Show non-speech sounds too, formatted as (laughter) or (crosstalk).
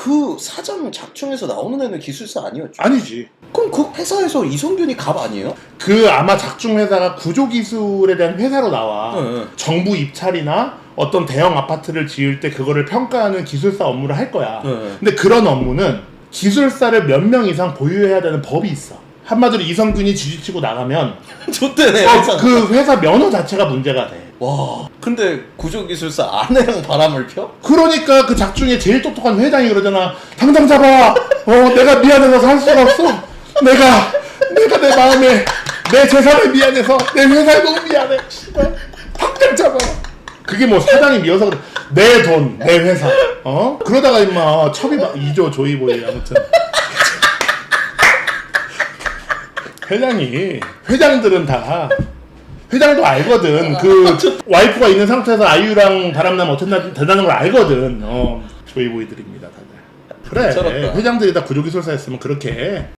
그 사장 작중에서 나오는 애는 기술사 아니었죠? 아니지. 그럼 그 회사에서 이성균이 갑 아니에요? 그 아마 작중 회사가 구조기술에 대한 회사로 나와 네. 정부 입찰이나 어떤 대형 아파트를 지을 때 그거를 평가하는 기술사 업무를 할 거야. 네. 근데 그런 업무는 기술사를 몇 명 이상 보유해야 되는 법이 있어. 한마디로 이성균이 지지치고 나가면 (laughs) 좋대네 어, 회사. 그 회사 면허 자체가 문제가 돼. 와 근데 구조기술사 아내랑 바람을 펴? 그러니까 그 작중에 제일 똑똑한 회장이 그러잖아. 당장 잡아. 어, 내가 미안해서 살 수가 없어. 내가 내가 내 마음에 내 재산에 미안해서 내 회사에 너무 미안해. 씨발. 당장 잡아. 그게 뭐 사장이 미워서 그래. 내 돈, 내 회사. 어? 그러다가 임마 첩이 막 2조 조이보이 아무튼. 회장이 회장들은 다 회장도 알거든. 그 와이프가 있는 상태에서 아이유랑 바람나면 어쨌나 된다는 걸 알거든. 어, 조이 보이들입니다, 다들. 그래. 미쳤다. 회장들이 다 구조기술사였으면 그렇게 해.